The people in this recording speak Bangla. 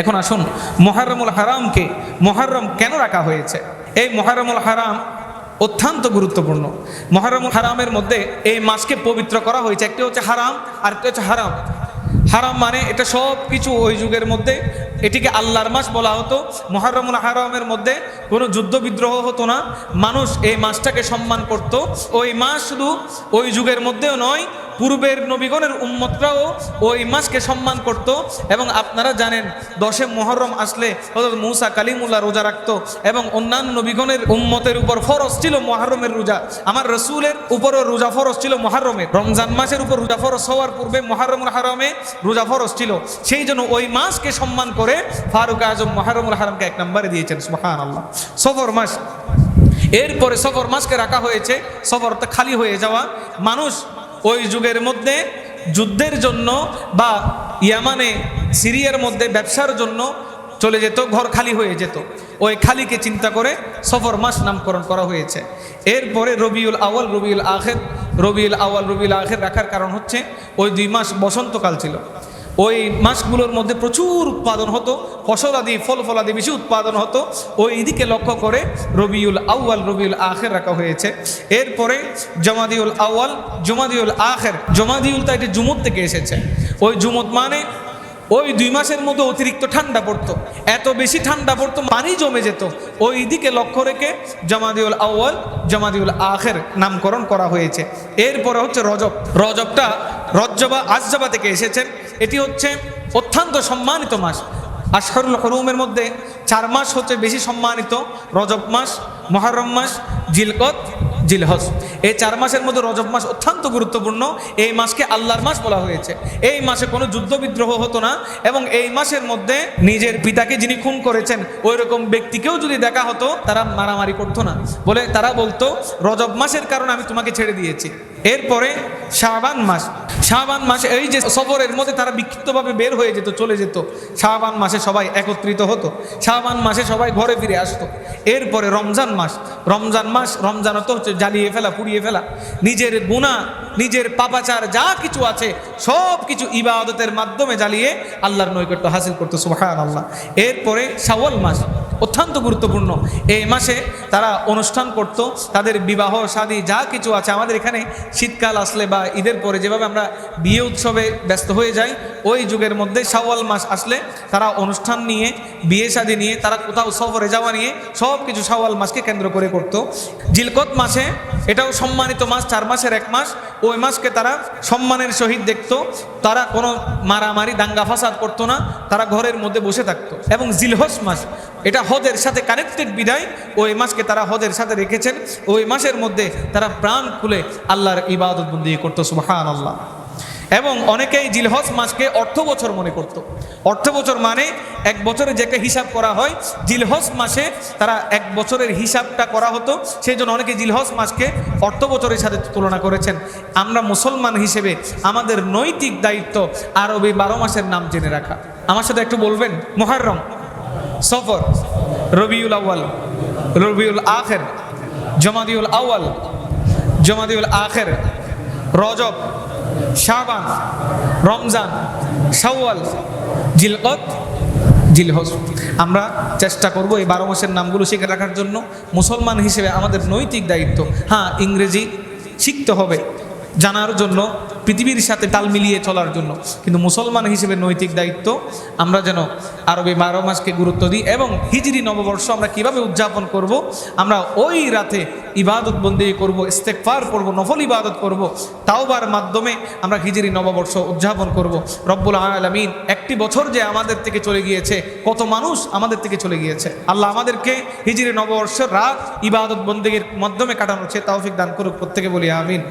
এখন আসুন মহারমুল হারামকে মহারম কেন রাখা হয়েছে? এই মহারমুল হারাম অত্যন্ত গুরুত্বপূর্ণ। মহারমুল হারামের মধ্যে এই মাসকে পবিত্র করা হয়েছে। একটি হচ্ছে হারাম আর একটি হচ্ছে হারাম। হারাম মানে এটা সব কিছু ওই যুগের মধ্যে। এটিকে আল্লাহর মাস বলা হতো। মহারমুল হারামের মধ্যে কোনো যুদ্ধ বিদ্রোহ হতো না। মানুষ এই মাসটাকে সম্মান করত। ওই মাস শুধু ওই যুগের মধ্যেও নয় পূর্বের নবীগণের উম্মতরাও ওই মাসকে সম্মান করত এবং আপনারা জানেন দশে মহরম আসলে হজরত মৌসা কালিমুল্লাহ রোজা রাখতো এবং অন্যান্য নবীগণের উম্মতের উপর ফরজ ছিল মহারমের রোজা। আমার রসুলের উপরও রোজা ফরজ ছিল মহারমের রমজান মাসের উপর রোজা ফরজ হওয়ার পূর্বে মহারমুল হারমে রোজা ফরজ ছিল। সেই জন্য ওই মাসকে সম্মান করে ফারুক আজম মহারমুল হারমকে এক নম্বরে দিয়েছেন সুহান আল্লাহ সফর মাস। এরপরে সফর মাসকে রাখা হয়েছে। সফরটা খালি হয়ে যাওয়া। মানুষ ওই যুগের মধ্যে যুদ্ধের জন্য বা ইয়ামানে, সিরিয়ার মধ্যে ব্যবসার জন্য চলে যেত, ঘর খালি হয়ে যেত। ওই খালিকে চিন্তা করে সফর মাস নামকরণ করা হয়েছে। এরপরে রবিউল আওয়াল রবিউল আখের, রবিউল আওয়াল রবিউল আখের রাখার কারণ হচ্ছে ওই দুই মাস বসন্তকাল ছিল। ওই মাসগুলোর মধ্যে প্রচুর উৎপাদন হতো, ফসলাদি ফল ফলাদি বেশি উৎপাদন হতো। ওই দিকে লক্ষ্য করে রবিউল আউয়াল, রবিউল আখের রাখা হয়েছে। এরপরে জমাদিউল আউয়াল, জমাদিউল আখের, জমাদিউল তা এটি জুমত থেকে এসেছে। ওই জুমত মানে ওই দুই মাসের মধ্যে অতিরিক্ত ঠান্ডা পড়তো। এত বেশি ঠান্ডা পড়তো, পানি জমে যেত। ওই দিকে লক্ষ্য রেখে জামাদিউল আউয়াল, জামাদিউল আখের নামকরণ করা হয়েছে। এরপরে হচ্ছে রজব। রজবটা রজ্জবা, আজজাবা থেকে এসেছেন এটি হচ্ছে অত্যন্ত সম্মানিত মাস। আশহারুল হরুমের মধ্যে চার মাস হচ্ছে বেশি সম্মানিত, রজব মাস, মহরম মাস, জিলকত, জিলহজ। এই চার মাসের মধ্যে রজব মাস অত্যন্ত গুরুত্বপূর্ণ। এই মাসকে আল্লাহর মাস বলা হয়েছে। এই মাসে কোনো যুদ্ধ বিদ্রোহ হতো না এবং এই মাসের মধ্যে নিজের পিতাকে যিনি খুন করেছেন ওই রকম ব্যক্তিকেও যদি দেখা হতো, তারা মারামারি করতো না। বলে তারা বলতো, রজব মাসের কারণে আমি তোমাকে ছেড়ে দিয়েছি। এরপরে শাহবান মাস। শাহবান মাসে, এই যে সফরের মধ্যে তারা বিক্ষিপ্তভাবে বের হয়ে যেত, চলে যেত শাহবান মাসে সবাই একত্রিত হতো শাহবান মাসে সবাই ঘরে ফিরে আসতো। এরপরে রমজান মাস রমজান মাস, রমজান তো হচ্ছে জ্বালিয়ে ফেলা, পুড়িয়ে ফেলা। নিজের গুণা নিজের পাপাচার যা কিছু আছে, সব কিছু ইবাদতের মাধ্যমে জ্বালিয়ে আল্লাহর নৈকট্য হাসিল করতো সুবাহান আল্লাহ এরপরে শাওয়াল মাস অত্যন্ত গুরুত্বপূর্ণ। এই মাসে তারা অনুষ্ঠান করত, তাদের বিবাহ, শাদী যা কিছু আছে। আমাদের এখানে শীতকাল আসলে বা ঈদের পরে যেভাবে আমরা বিয়ে উৎসবে ব্যস্ত হয়ে যাই, ওই যুগের মধ্যে শাওয়াল মাস আসলে তারা অনুষ্ঠান নিয়ে, বিয়ে শাদী নিয়ে, তারা কোথাও সফরে যাওয়া নিয়ে সব কিছু শাওয়াল মাসকে কেন্দ্র করে করত। জিলকত মাসে এটাও সম্মানিত মাস, চার মাসের এক মাস। ওই মাসকে তারা সম্মানের সহিত দেখত। তারা কোনো মারামারি, দাঙ্গা ফাসাদ করতো না। তারা ঘরের মধ্যে বসে থাকতো। এবং জিলহস মাস এটা হদের সাথে কানেক্টেড বিদায় ওই মাসকে তারা হদের সাথে রেখেছেন। ওই মাসের মধ্যে তারা প্রাণ খুলে আল্লাহর ইবাদত বন্দি করতো সুবাহান আল্লাহ এবং অনেকেই জিলহজ মাসকে অর্থ বছর মনে করত। অর্থ বছর মানে এক বছরে যে একটা হিসাব করা হয়, জিলহজ মাসে তারা এক বছরের হিসাবটা করা হতো। সেই জন্য অনেকে জিলহজ মাসকে অর্থ বছরের সাথে তুলনা করেছেন। আমরা মুসলমান হিসেবে আমাদের নৈতিক দায়িত্ব আরবি বারো মাসের নাম জেনে রাখা। আমার সাথে একটু বলবেন? মোহাররম। সফর। রবিউল আউয়াল। রবিউল আখের। জমাদিউল আউয়াল। জমাদিউল আখের। রজব। শাবান, রমজান সাওয়াল জিলকত, জিলহজ। আমরা চেষ্টা করব এই বারো মাসের নামগুলো শিখে রাখার জন্য। মুসলমান হিসেবে আমাদের নৈতিক দায়িত্ব। হ্যাঁ ইংরেজি শিখতে হবে। জানার জন্য, পৃথিবীর সাথে তাল মিলিয়ে চলার জন্য। কিন্তু মুসলমান হিসেবে নৈতিক দায়িত্ব, আমরা যেন আরবে বারো মাসকে গুরুত্ব দিই এবং হিজরি নববর্ষ আমরা কীভাবে উদযাপন করব, আমরা ওই রাতে ইবাদত বন্দি করব ইস্তেকফার করব, নফল ইবাদত করব, তাওবার মাধ্যমে আমরা হিজরি নববর্ষ উদযাপন করব। রব্বুল আলমিন, একটি বছর যে আমাদের থেকে চলে গিয়েছে, কত মানুষ আমাদের থেকে চলে গিয়েছে। আল্লাহ আমাদেরকে হিজরি নববর্ষের রাত ইবাদত বন্দিগির মাধ্যমে কাটানোর সে তাওফিক দান করুক, প্রত্যেকে বলি আমিন।